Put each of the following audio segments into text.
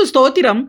கர்த்தருக்கு ஸ்தோத்திரம்.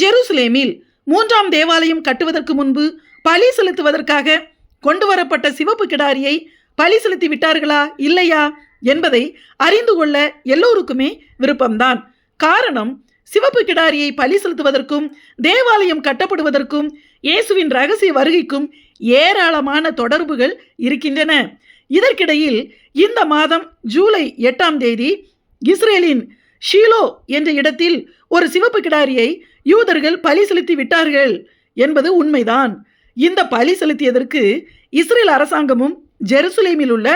ஜெருசலேமில் மூன்றாம் தேவாலயம் கட்டுவதற்கு முன்பு பலி செலுத்துவதற்காக கொண்டு வரப்பட்ட சிவப்பு கிடாரியை பலி செலுத்தி விட்டார்களா இல்லையா என்பதை அறிந்து கொள்ள எல்லோருக்குமே விருப்பம்தான். காரணம் சிவப்பு கிடாரியை பலி செலுத்துவதற்கும் தேவாலயம் கட்டப்படுவதற்கும் இயேசுவின் ரகசிய வருகைக்கும் ஏராளமான தொடர்புகள் இருக்கின்றன. இதற்கிடையில் இந்த மாதம் ஜூலை எட்டாம் தேதி இஸ்ரேலின் ஷீலோ என்ற இடத்தில் ஒரு சிவப்பு கிடாரியை யூதர்கள் பலி செலுத்தி விட்டார்கள் என்பது உண்மைதான். இந்த பலி செலுத்தியதற்கு இஸ்ரேல் அரசாங்கமும் ஜெருசலேமில் உள்ள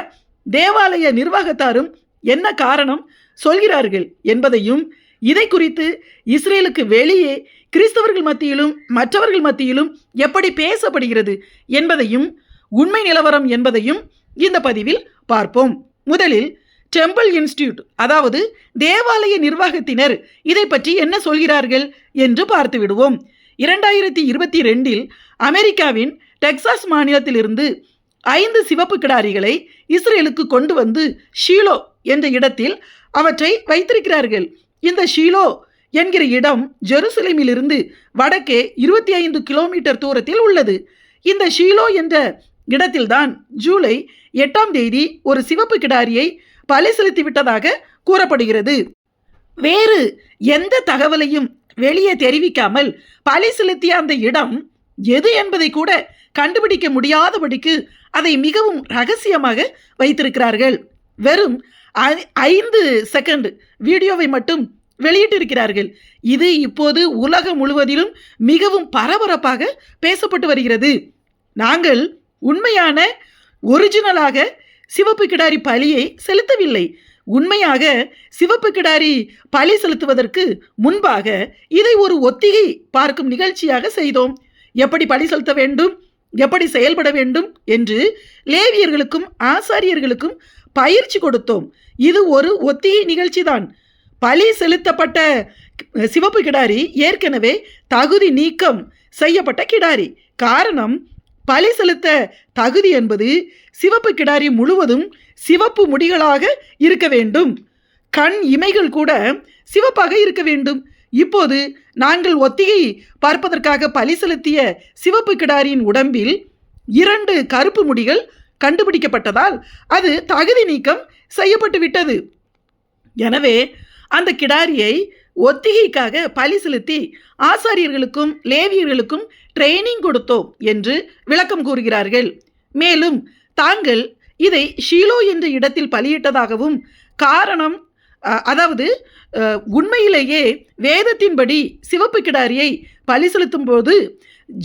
தேவாலய நிர்வாகத்தாரும் என்ன காரணம் சொல்கிறார்கள் என்பதையும் இதை குறித்து இஸ்ரேலுக்கு வெளியே கிறிஸ்தவர்கள் மத்தியிலும் மற்றவர்கள் மத்தியிலும் எப்படி பேசப்படுகிறது என்பதையும் உண்மை நிலவரம் என்பதையும் இந்த பதிவில் பார்ப்போம். முதலில் டெம்பிள் இன்ஸ்டியூட் அதாவது தேவாலய நிர்வாகத்தினர் இதை பற்றி என்ன சொல்கிறார்கள் என்று பார்த்து விடுவோம். இரண்டாயிரத்தி இருபத்தி ரெண்டில் அமெரிக்காவின் டெக்சாஸ் மாநிலத்திலிருந்து ஐந்து சிவப்பு கிடாரிகளை இஸ்ரேலுக்கு கொண்டு வந்து ஷீலோ என்ற இடத்தில் அவற்றை வைத்திருக்கிறார்கள். இந்த ஷீலோ என்கிற இடம் ஜெருசலேமிலிருந்து வடக்கே இருபத்தி ஐந்து கிலோமீட்டர் தூரத்தில் உள்ளது. இந்த ஷீலோ என்ற இடத்தில்தான் ஜூலை எட்டாம் தேதி ஒரு சிவப்பு கிடாரியை பலி செலுத்திவிட்டதாக கூறப்படுகிறது. வேறு எந்த தகவலையும் வெளியே தெரிவிக்காமல் பலி செலுத்திய அந்த இடம் எது என்பதை கூட கண்டுபிடிக்க முடியாதபடிக்கு அதை மிகவும் ரகசியமாக வைத்திருக்கிறார்கள். வெறும் ஐந்து செகண்ட் வீடியோவை மட்டும் வெளியிட்டிருக்கிறார்கள். இது இப்போது உலகம் முழுவதிலும் மிகவும் பரபரப்பாக பேசப்பட்டு வருகிறது. நாங்கள் உண்மையான ஒரிஜினலாக சிவப்பு கிடாரி பலியை செலுத்தவில்லை. உண்மையாக சிவப்பு கிடாரி பலி செலுத்துவதற்கு முன்பாக இதை ஒரு ஒத்திகை பார்க்கும் நிகழ்ச்சியாக செய்தோம். எப்படி பலி செலுத்த வேண்டும்? எப்படி செயல்பட வேண்டும்? என்று லேவியர்களுக்கும் ஆசாரியர்களுக்கும் பயிற்சி கொடுத்தோம். இது ஒரு ஒத்திகை நிகழ்ச்சிதான். பலி செலுத்தப்பட்ட சிவப்பு கிடாரி ஏற்கனவே தகுதி நீக்கம் செய்யப்பட்ட கிடாரி. காரணம் பலி செலுத்த தகுதி என்பது சிவப்பு கிடாரி முழுவதும் சிவப்பு முடிகளாக இருக்க வேண்டும். கண் இமைகள் கூட சிவப்பாக இருக்க வேண்டும். இப்போது நாங்கள் ஒத்திகை பார்ப்பதற்காக பலி செலுத்திய சிவப்பு கிடாரியின் உடம்பில் இரண்டு கருப்பு முடிகள் கண்டுபிடிக்கப்பட்டதால் அது தகுதி நீக்கம் செய்யப்பட்டு விட்டது எனவே அந்த கிடாரியை ஒத்திகைக்காக பலி செலுத்தி ஆசாரியர்களுக்கும் லேவியர்களுக்கும் ட்ரைனிங் கொடுத்தோம் என்று விளக்கம் கூறுகிறார்கள். மேலும் தாங்கள் இதை ஷீலோ என்ற இடத்தில் பலியிட்டதாகவும் காரணம் அதாவது உண்மையிலேயே வேதத்தின்படி சிவப்பு கிடாரியை பலி செலுத்தும் போது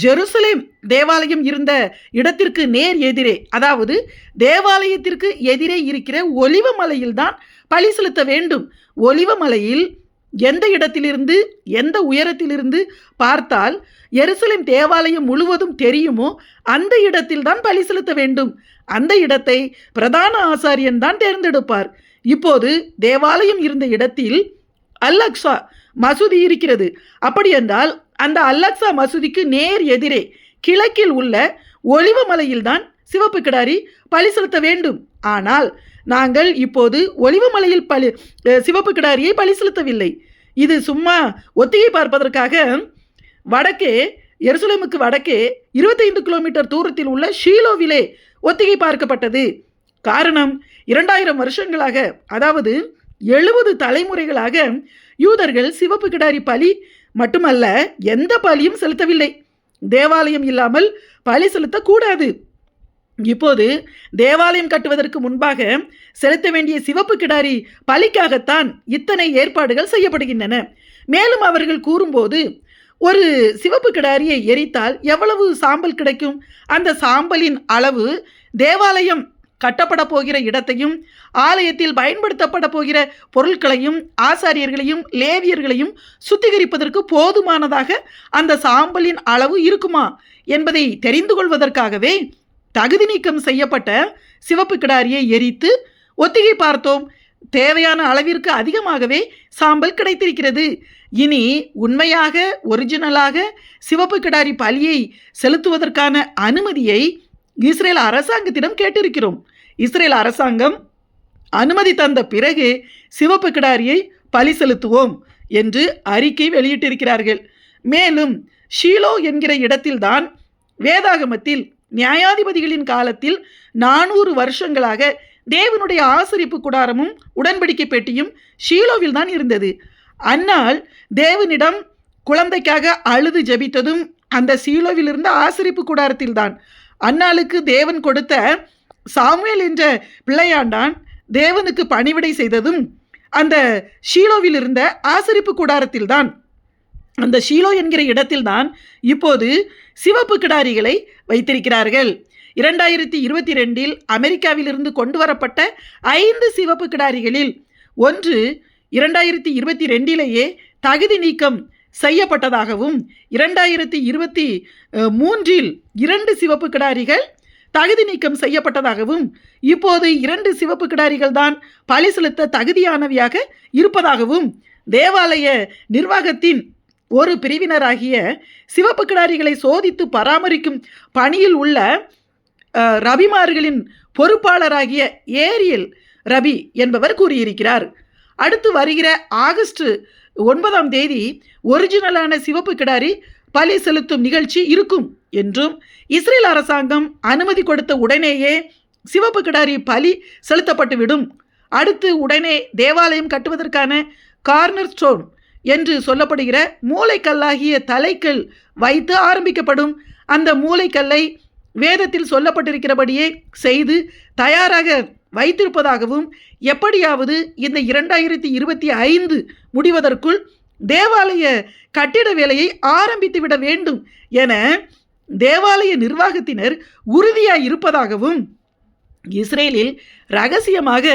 ஜெருசலேம் தேவாலயம் இருந்த இடத்திற்கு நேர் எதிரே அதாவது தேவாலயத்திற்கு எதிரே இருக்கிற ஒலிவ மலையில்தான் பலி செலுத்த வேண்டும். ஒலிவ மலையில் எந்த இடத்திலிருந்து எந்த உயரத்திலிருந்து பார்த்தால் எருசலேம் தேவாலயம் முழுவதும் தெரியுமோ அந்த இடத்தில்தான் பலி செலுத்த வேண்டும். அந்த இடத்தை பிரதான ஆசாரியன் தான் தேர்ந்தெடுப்பார். இப்போது தேவாலயம் இருந்த இடத்தில் அல்லக்ஸா மசூதி இருக்கிறது. அப்படி என்றால் அந்த அல்லக்ஸா மசூதிக்கு நேர் எதிரே கிழக்கில் உள்ள ஒளிவமலையில்தான் சிவப்பு கிடாரி பலி செலுத்த வேண்டும். ஆனால் நாங்கள் இப்போது ஒளிவுமலையில் பலி சிவப்பு கிடாரியை பலி செலுத்தவில்லை. இது சும்மா ஒத்திகை பார்ப்பதற்காக. வடக்கே எருசலேமுக்கு வடக்கே இருபத்தைந்து கிலோமீட்டர் தூரத்தில் உள்ள ஷீலோவிலே ஒத்திகை பார்க்கப்பட்டது. காரணம் இரண்டாயிரம் வருஷங்களாக அதாவது எழுபது தலைமுறைகளாக யூதர்கள் சிவப்பு கிடாரி பலி மட்டுமல்ல எந்த பலியும் செலுத்தவில்லை. தேவாலயம் இல்லாமல் பலி செலுத்தக்கூடாது. இப்போது தேவாலயம் கட்டுவதற்கு முன்பாக செலுத்த வேண்டிய சிவப்பு கிடாரி பலிக்காகத்தான் இத்தனை ஏற்பாடுகள் செய்யப்படுகின்றன. மேலும் அவர்கள் கூறும்போது ஒரு சிவப்பு கிடாரியை எரித்தால் எவ்வளவு சாம்பல் கிடைக்கும்? அந்த சாம்பலின் அளவு தேவாலயம் கட்டப்பட போகிற இடத்தையும் ஆலயத்தில் பயன்படுத்தப்பட போகிற பொருட்களையும் ஆசாரியர்களையும் லேவியர்களையும் சுத்திகரிப்பதற்கு போதுமானதாக அந்த சாம்பலின் அளவு இருக்குமா என்பதை தெரிந்து கொள்வதற்காகவே தகுதி நீக்கம் செய்யப்பட்ட சிவப்பு கிடாரியை எரித்து ஒத்திகை பார்த்தோம். தேவையான அளவிற்கு அதிகமாகவே சாம்பல் கிடைத்திருக்கிறது. இனி உண்மையாக ஒரிஜினலாக சிவப்பு கிடாரி பலியை செலுத்துவதற்கான அனுமதியை இஸ்ரேல் அரசாங்கத்திடம் கேட்டிருக்கிறோம். இஸ்ரேல் அரசாங்கம் அனுமதி தந்த பிறகு சிவப்பு கிடாரியை பலி செலுத்துவோம் என்று அறிக்கை வெளியிட்டிருக்கிறார்கள். மேலும் ஷீலோ என்கிற இடத்தில்தான் வேதாகமத்தில் நியாயாதிபதிகளின் காலத்தில் நானூறு வருஷங்களாக தேவனுடைய ஆசரிப்பு கூடாரமும் உடன்படிக்கை பெட்டியும் ஷீலோவில் தான் இருந்தது. அன்னால் தேவனிடம் குழந்தைக்காக அழுது ஜெபித்ததும் அந்த சீலோவில் இருந்த ஆசரிப்பு கூடாரத்தில் தான். அன்னாளுக்கு தேவன் கொடுத்த சாமுவேல் என்ற பிள்ளையாண்டான் தேவனுக்கு பணிவிடை செய்ததும் அந்த ஷீலோவில் இருந்த ஆசிரிப்பு கூடாரத்தில் தான். அந்த ஷீலோ என்கிற இடத்தில்தான் இப்போது சிவப்பு கிடாரிகளை வைத்திருக்கிறார்கள். இரண்டாயிரத்தி இருபத்தி ரெண்டில் அமெரிக்காவிலிருந்து கொண்டு வரப்பட்ட ஐந்து சிவப்பு கிடாரிகளில் ஒன்று இரண்டாயிரத்தி இருபத்தி ரெண்டிலேயே தகுதி நீக்கம் செய்யப்பட்டதாகவும் இரண்டாயிரத்தி இருபத்தி மூன்றில் இரண்டு சிவப்பு கிடாரிகள் தகுதி நீக்கம் செய்யப்பட்டதாகவும் இப்போது இரண்டு சிவப்பு கிடாரிகள் தான் பழி செலுத்த தகுதியானவையாக இருப்பதாகவும் தேவாலய நிர்வாகத்தின் ஒரு பிரிவினராகிய சிவப்பு கிடாரிகளை சோதித்து பராமரிக்கும் பணியில் உள்ள ரவிமார்களின் ரபிமார்களின் பொறுப்பாளராகிய ஏரியல் ரபி என்பவர் கூறியிருக்கிறார். அடுத்து வருகிற ஆகஸ்ட் ஒன்பதாம் தேதி ஒரிஜினலான சிவப்பு கிடாரி பலி செலுத்தும் நிகழ்ச்சி இருக்கும் என்றும் இஸ்ரேல் அரசாங்கம் அனுமதி கொடுத்த உடனேயே சிவப்பு கிடாரி பலி செலுத்தப்பட்டுவிடும். அடுத்து உடனே தேவாலயம் கட்டுவதற்கான கார்னர் ஸ்டோன் என்று சொல்லப்படுகிற மூளைக்கல்லாகிய தலைக்கல் வைத்து ஆரம்பிக்கப்படும் அந்த மூளைக்கல்லை வேதத்தில் சொல்லப்பட்டிருக்கிறபடியே செய்து தயாராக வைத்திருப்பதாகவும் எப்படியாவது இந்த இரண்டாயிரத்தி இருபத்தி ஐந்து முடிவதற்குள் தேவாலய கட்டிட வேலையை ஆரம்பித்து விட வேண்டும் என தேவாலய நிர்வாகத்தினர் உறுதியாய் இருப்பதாகவும் இஸ்ரேலில் ரகசியமாக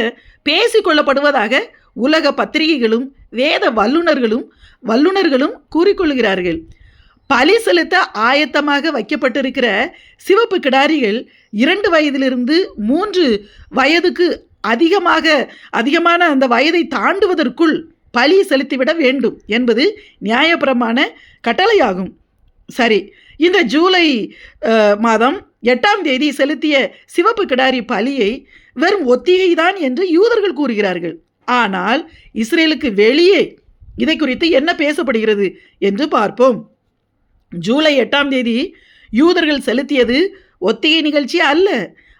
பேசிக்கொள்ளப்படுவதாக உலக பத்திரிகைகளும் வேத வல்லுனர்களும் வல்லுனர்களும் கூறிக்கொள்கிறார்கள். பலி செலுத்த ஆயத்தமாக வைக்கப்பட்டிருக்கிற சிவப்பு கிடாரிகள் இரண்டு வயதிலிருந்து மூன்று வயதுக்கு அதிகமாக அதிகமான அந்த வயதை தாண்டுவதற்குள் பலி செலுத்திவிட வேண்டும் என்பது நியாயபுரமான கட்டளையாகும். சரி இந்த ஜூலை மாதம் எட்டாம் தேதி செலுத்திய சிவப்பு கிடாரி பலியை வெறும் ஒத்திகை தான் என்று யூதர்கள் கூறுகிறார்கள். ஆனால் இஸ்ரேலுக்கு வெளியே இதை குறித்து என்ன பேசப்படுகிறது என்று பார்ப்போம். ஜூலை எட்டாம் தேதி யூதர்கள் செலுத்தியது ஒத்திகை நிகழ்ச்சி அல்ல.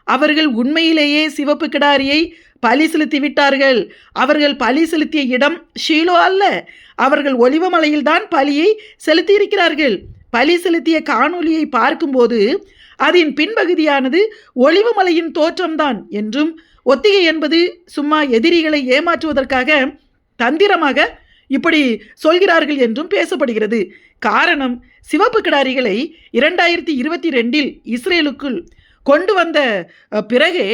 அவர்கள் உண்மையிலேயே சிவப்பு கிடாரியை பலி செலுத்தி விட்டார்கள். அவர்கள் பலி செலுத்திய இடம் ஷீலோ அல்ல. அவர்கள் ஒலிவமலையில்தான் பலியை செலுத்தியிருக்கிறார்கள். பலி செலுத்திய காணொளியை பார்க்கும்போது அதன் பின்பகுதியானது ஒளிவுமலையின் தோற்றம்தான் என்றும் ஒத்திகை என்பது சும்மா எதிரிகளை ஏமாற்றுவதற்காக தந்திரமாக இப்படி சொல்கிறார்கள் என்றும் பேசப்படுகிறது. காரணம் சிவப்பு கிடாரிகளை இரண்டாயிரத்தி இருபத்தி ரெண்டில் இஸ்ரேலுக்குள் கொண்டு வந்த பிறகே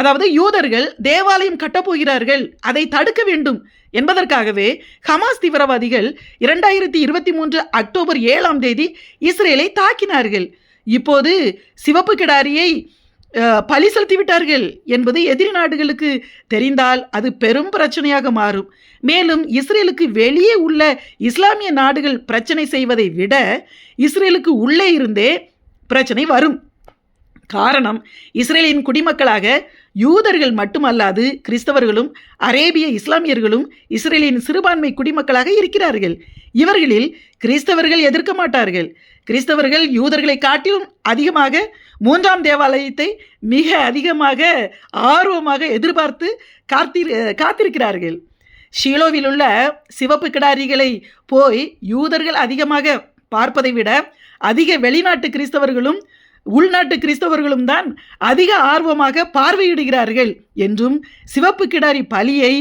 அதாவது யூதர்கள் தேவாலயம் கட்டப்போகிறார்கள் அதை தடுக்க வேண்டும் என்பதற்காகவே ஹமாஸ் தீவிரவாதிகள் இரண்டாயிரத்தி இருபத்தி மூன்று அக்டோபர் ஏழாம் தேதி இஸ்ரேலை தாக்கினார்கள். இப்போது சிவப்பு கிடாரியை பலி செலுத்திவிட்டார்கள் என்பது எதிரி நாடுகளுக்கு தெரிந்தால் அது பெரும் பிரச்சனையாக மாறும். மேலும் இஸ்ரேலுக்கு வெளியே உள்ள இஸ்லாமிய நாடுகள் பிரச்சனை செய்வதை விட இஸ்ரேலுக்கு உள்ளே இருந்தே பிரச்சனை வரும். காரணம் இஸ்ரேலின் குடிமக்களாக யூதர்கள் மட்டுமல்லாது கிறிஸ்தவர்களும் அரேபிய இஸ்லாமியர்களும் இஸ்ரேலின் சிறுபான்மை குடிமக்களாக இருக்கிறார்கள். இவர்களில் கிறிஸ்தவர்கள் எதிர்க்க மாட்டார்கள். கிறிஸ்தவர்கள் யூதர்களை காட்டிலும் அதிகமாக மூன்றாம் தேவாலயத்தை மிக அதிகமாக ஆர்வமாக எதிர்பார்த்து காத்திரு காத்திருக்கிறார்கள். ஷீலோவில் உள்ள சிவப்பு கிடாரிகளை போய் யூதர்கள் அதிகமாக பார்ப்பதை விட அதிக வெளிநாட்டு கிறிஸ்தவர்களும் உள்நாட்டு கிறிஸ்தவர்களும் தான் அதிக ஆர்வமாக பார்வையிடுகிறார்கள் என்றும் சிவப்பு கிடாரி பலியை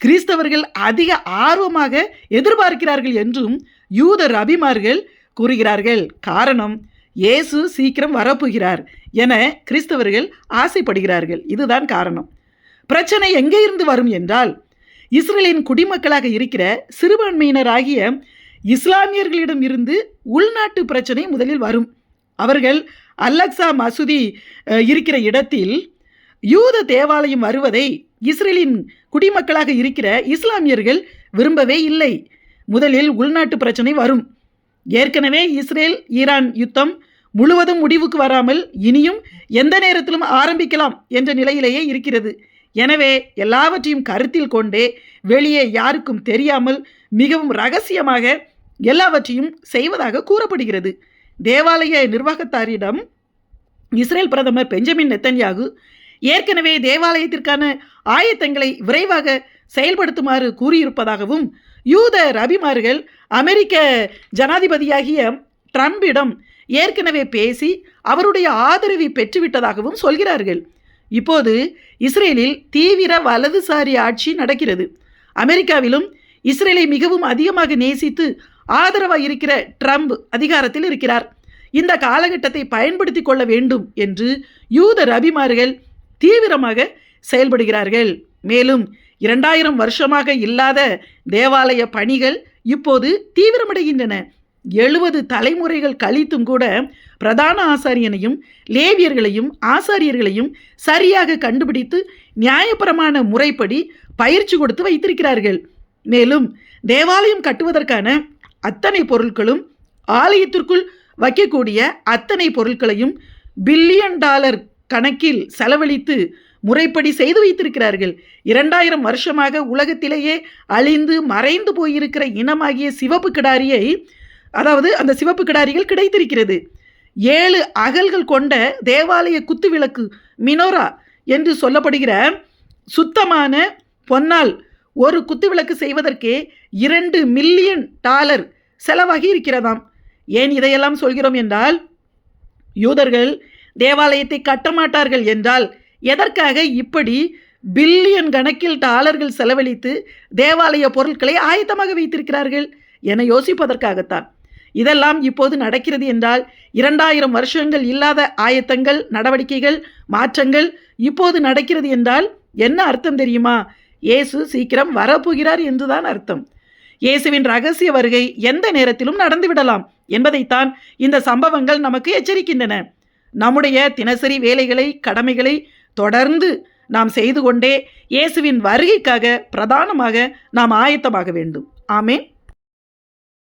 கிறிஸ்தவர்கள் அதிக ஆர்வமாக எதிர்பார்க்கிறார்கள் என்றும் யூத ரபிமார்கள் கூறுகிறார்கள். காரணம் இயேசு சீக்கிரம் வரப்போகிறார் என கிறிஸ்தவர்கள் ஆசைப்படுகிறார்கள். இதுதான் காரணம். பிரச்சனை எங்கே இருந்து வரும் என்றால் இஸ்ரேலின் குடிமக்களாக இருக்கிற சிறுபான்மையினராகிய இஸ்லாமியர்களிடம் இருந்து உள்நாட்டு பிரச்சனை முதலில் வரும். அவர்கள் அல்லக்சா மசூதி இருக்கிற இடத்தில் யூத தேவாலயம் வருவதை இஸ்ரேலின் குடிமக்களாக இருக்கிற இஸ்லாமியர்கள் விரும்பவே இல்லை. முதலில் உள்நாட்டு பிரச்சனை வரும். ஏற்கனவே இஸ்ரேல் ஈரான் யுத்தம் முழுவதும் முடிவுக்கு வராமல் இனியும் எந்த நேரத்திலும் ஆரம்பிக்கலாம் என்ற நிலையிலேயே இருக்கிறது. எனவே எல்லாவற்றையும் கருத்தில் கொண்டே வெளியே யாருக்கும் தெரியாமல் மிகவும் ரகசியமாக எல்லாவற்றையும் செய்வதாக கூறப்படுகிறது. தேவாலய நிர்வாகத்தாரிடம் இஸ்ரேல் பிரதமர் பெஞ்சமின் நெத்தன்யாகு ஏற்கனவே தேவாலயத்திற்கான ஆயத்தங்களை விரைவாக செயல்படுத்துமாறு கூறியிருப்பதாகவும் யூத ரபிமார்கள் அமெரிக்க ஜனாதிபதியாகிய ட்ரம்பிடம் ஏற்கனவே பேசி அவருடைய ஆதரவை பெற்றுவிட்டதாகவும் சொல்கிறார்கள். இப்போது இஸ்ரேலில் தீவிர வலதுசாரி ஆட்சி நடக்கிறது. அமெரிக்காவிலும் இஸ்ரேலை மிகவும் அதிகமாக நேசித்து ஆதரவாக இருக்கிற ட்ரம்ப் அதிகாரத்தில் இருக்கிறார். இந்த காலகட்டத்தை பயன்படுத்தி கொள்ள வேண்டும் என்று யூத அபிமார்கள் தீவிரமாக செயல்படுகிறார்கள். மேலும் இரண்டாயிரம் வருஷமாக இல்லாத தேவாலய பணிகள் இப்போது தீவிரமடைகின்றன. எழுபது தலைமுறைகள் கழித்தும் கூட பிரதான ஆசாரியனையும் லேவியர்களையும் ஆசாரியர்களையும் சரியாக கண்டுபிடித்து நியாயபரமான முறைப்படி பயிற்சி கொடுத்து வைத்திருக்கிறார்கள். மேலும் தேவாலயம் கட்டுவதற்கான அத்தனை பொருட்களும் ஆலயத்திற்குள் வைக்கக்கூடிய அத்தனை பொருட்களையும் பில்லியன் டாலர் கணக்கில் செலவழித்து முறைப்படி செய்து வைத்திருக்கிறார்கள். இரண்டாயிரம் வருஷமாக உலகத்திலேயே அழிந்து மறைந்து போயிருக்கிற இனமாகிய சிவப்பு கிடாரியை அதாவது அந்த சிவப்பு கிடாரிகள் கிடைத்திருக்கிறது. ஏழு அகல்கள் கொண்ட தேவாலய குத்து விளக்கு மினோரா என்று சொல்லப்படுகிற சுத்தமான பொன்னால் ஒரு குத்துவிளக்கு செய்வதற்கே இரண்டு மில்லியன் டாலர் செலவாகி இருக்கிறதாம் ஏன் இதையெல்லாம் சொல்கிறோம் என்றால் யூதர்கள் தேவாலயத்தை கட்டமாட்டார்கள் என்றால் எதற்காக இப்படி பில்லியன் கணக்கில் டாலர்கள் செலவழித்து தேவாலய பொருட்களை ஆயத்தமாக வைத்திருக்கிறார்கள் என யோசிப்பதற்காகத்தான். இதெல்லாம் இப்போது நடக்கிறது என்றால் இரண்டாயிரம் வருஷங்கள் இல்லாத ஆயத்தங்கள் நடவடிக்கைகள் மாற்றங்கள் இப்போது நடக்கிறது என்றால் என்ன அர்த்தம் தெரியுமா? இயேசு சீக்கிரம் வரப்போகிறார் என்றுதான் அர்த்தம். இயேசுவின் ரகசிய வருகை எந்த நேரத்திலும் நடந்துவிடலாம் என்பதைத்தான் இந்த சம்பவங்கள் நமக்கு எச்சரிக்கின்றன. நம்முடைய தினசரி வேலைகளை கடமைகளை தொடர்ந்து நாம் செய்து கொண்டே இயேசுவின் வருகைக்காக பிரதானமாக நாம் ஆயத்தமாக வேண்டும். ஆமேன்.